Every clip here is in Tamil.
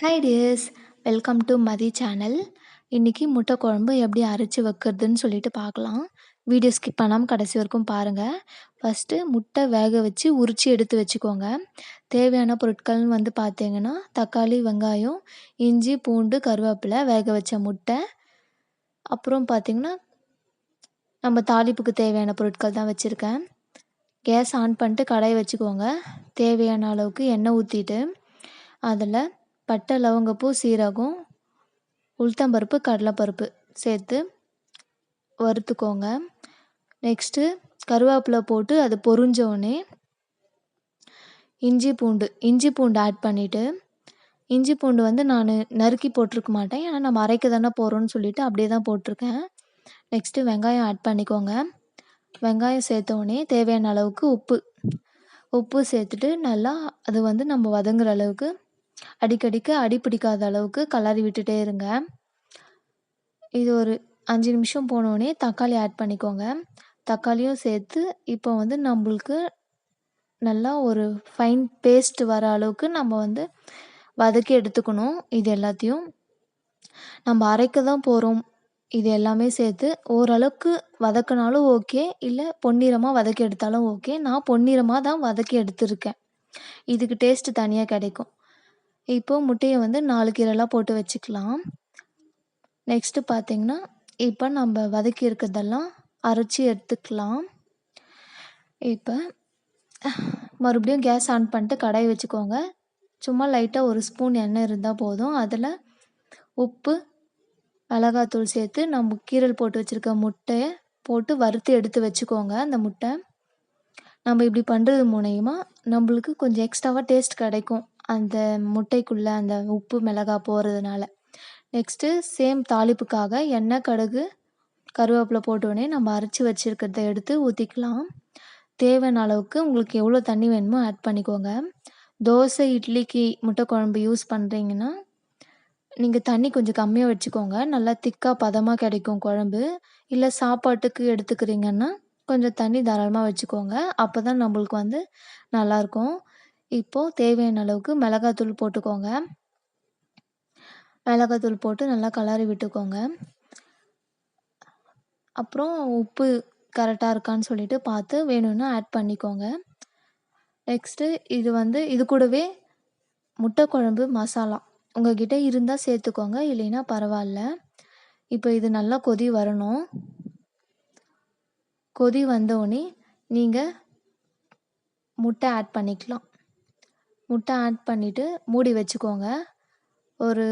Hi dears welcome to Mathi channel இன்றைக்கி முட்டை குழம்பு எப்படி அரைச்சி வைக்கிறதுன்னு சொல்லிட்டு பார்க்கலாம். வீடியோ ஸ்கிப் பண்ணாமல் கடைசி வரைக்கும் பாருங்கள் ஃபஸ்ட்டு முட்டை வேக வச்சு உரித்து எடுத்து வச்சுக்கோங்க. தேவையான பொருட்கள்னு வந்து பார்த்தீங்கன்னா தக்காளி வெங்காயம் இஞ்சி பூண்டு கருவேப்பிலை வேக வச்ச முட்டை. அப்புறம் பார்த்திங்கன்னா நம்ம தாளிப்புக்கு தேவையான பொருட்கள் தான் வச்சுருக்கேன். கேஸ் ஆன் பண்ணிட்டு கடாயை வச்சுக்கோங்க. தேவையான அளவுக்கு எண்ணெய் ஊற்றிட்டு அதில் பட்டை லவங்கப்பூ சீரகம் உளுத்தம்பருப்பு கடலைப்பருப்பு சேர்த்து வறுத்துக்கோங்க. நெக்ஸ்ட்டு கருவேப்பிலை போட்டு அது பொரிஞ்சோடனே இஞ்சி பூண்டு இஞ்சி பூண்டு ஆட் பண்ணிவிட்டு இஞ்சி பூண்டு வந்து நான் நறுக்கி போட்டிருக்க மாட்டேன். ஏன்னா நம்ம அரைக்க தானே போகிறோன்னு சொல்லிவிட்டு அப்படியே தான் போட்டிருக்கேன். நெக்ஸ்ட்டு வெங்காயம் ஆட் பண்ணிக்கோங்க. வெங்காயம் சேர்த்தோடனே தேவையான அளவுக்கு உப்பு உப்பு சேர்த்துட்டு நல்லா அது வந்து நம்ம வதங்குற அளவுக்கு அடிக்கடிக்கு அடி பிடிக்காத அளவுக்கு கலரி விட்டுட்டே இருங்க. இது ஒரு அஞ்சு நிமிஷம் போனோடனே தக்காளி ஆட் பண்ணிக்கோங்க. தக்காளியும் சேர்த்து இப்போ வந்து நம்மளுக்கு நல்லா ஒரு ஃபைன் பேஸ்ட் வர அளவுக்கு நம்ம வந்து வதக்கி எடுத்துக்கணும் இது எல்லாத்தையும். நம்ம அரைக்க தான் போகிறோம் இது எல்லாமே சேர்த்து ஓரளவுக்கு வதக்கினாலும் ஓகே இல்லை பொன்னிறமாக வதக்கி எடுத்தாலும் ஓகே நான் பொன்னிறமாக தான் வதக்கி எடுத்திருக்கேன். இதுக்கு டேஸ்ட்டு தனியாக கிடைக்கும். இப்போது முட்டையை வந்து நாலு கீரைலாம் போட்டு வச்சுக்கலாம். நெக்ஸ்ட்டு பார்த்திங்கன்னா இப்போ நம்ம வதக்கி இருக்கிறதெல்லாம் அரைச்சி எடுத்துக்கலாம். இப்போ மறுபடியும் கேஸ் ஆன் பண்ணிட்டு கடாய் வச்சுக்கோங்க. சும்மா லைட்டாக ஒரு ஸ்பூன் எண்ணெய் இருந்தால் போதும். அதில் உப்பு மிளகாத்தூள் சேர்த்து நம்ம கீரல் போட்டு வச்சுருக்க முட்டையை போட்டு வறுத்து எடுத்து வச்சுக்கோங்க அந்த முட்டை. நம்ம இப்படி பண்ணுறது மூலயமா நம்மளுக்கு கொஞ்சம் எக்ஸ்ட்ராவாக டேஸ்ட் கிடைக்கும். அந்த முட்டைக்குள்ளே அந்த உப்பு மிளகாய் போகிறதுனால நெக்ஸ்ட்டு சேம் தாளிப்புக்காக எண்ணெய் கடுகு கருவேப்பிலை போட்டோடனே நம்ம அரைச்சி வச்சுருக்கிறத எடுத்து ஊற்றிக்கலாம் தேவையான அளவுக்கு உங்களுக்கு எவ்வளோ தண்ணி வேணுமோ ஆட் பண்ணிக்கோங்க. தோசை இட்லிக்கு முட்டை குழம்பு யூஸ் பண்ணுறீங்கன்னா நீங்கள் தண்ணி கொஞ்சம் கம்மியாக வச்சுக்கோங்க. நல்லா திக்காக பதமாக கிடைக்கும் குழம்பு. இல்லை சாப்பாட்டுக்கு எடுத்துக்கிறீங்கன்னா கொஞ்சம் தண்ணி தாராளமாக வச்சுக்கோங்க. அப்போ தான் நம்மளுக்கு வந்து நல்லாயிருக்கும். இப்போது தேவையான அளவுக்கு மிளகாத்தூள் போட்டுக்கோங்க. மிளகாத்தூள் போட்டு நல்லா கலரி விட்டுக்கோங்க. அப்புறம் உப்பு கரெக்டாக இருக்கான்னு சொல்லிட்டு பார்த்து வேணும்னா ஆட் பண்ணிக்கோங்க. நெக்ஸ்ட்டு இது வந்து இது கூடவே முட்டை குழம்பு மசாலா. உங்ககிட்ட இருந்தால் சேர்த்துக்கோங்க இல்லைன்னா பரவாயில்ல. இப்போ இது நல்லா கொதி வரணும். கொதி வந்தோடனே நீங்கள் முட்டை ஆட் பண்ணிக்கலாம். முட்டை ஆட் பண்ணிவிட்டு மூடி வச்சுக்கோங்க. ஒரு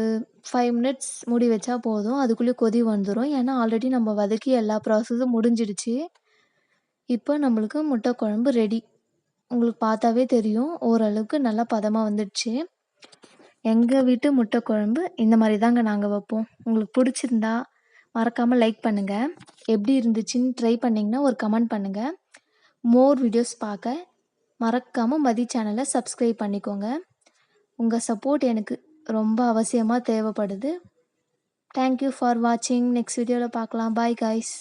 ஃபைவ் மினிட்ஸ் மூடி வச்சா போதும். அதுக்குள்ளேயே கொதி வந்துடும் ஏன்னா ஆல்ரெடி நம்ம வதக்கி எல்லா ப்ராசஸும் முடிஞ்சிடுச்சு. இப்போ நம்மளுக்கு முட்டை குழம்பு ரெடி உங்களுக்கு பார்த்தாவே தெரியும். ஓரளவுக்கு நல்லா பதமாக வந்துடுச்சு. எங்கள் வீட்டு முட்டை குழம்பு இந்த மாதிரி தாங்க நாங்கள் வைப்போம். உங்களுக்கு பிடிச்சிருந்தா மறக்காமல் லைக் பண்ணுங்கள் எப்படி இருந்துச்சுன்னு ட்ரை பண்ணிங்கன்னா ஒரு கமெண்ட் பண்ணுங்கள் மோர் வீடியோஸ் பார்க்க. மறக்காமல் மதி சேனலை சப்ஸ்கிரைப் பண்ணிக்கோங்க. உங்கள் சப்போர்ட் எனக்கு ரொம்ப அவசியமாக தேவைப்படுது. தேங்க்யூ ஃபார் வாட்சிங் நெக்ஸ்ட் வீடியோவில் பார்க்கலாம். Bye guys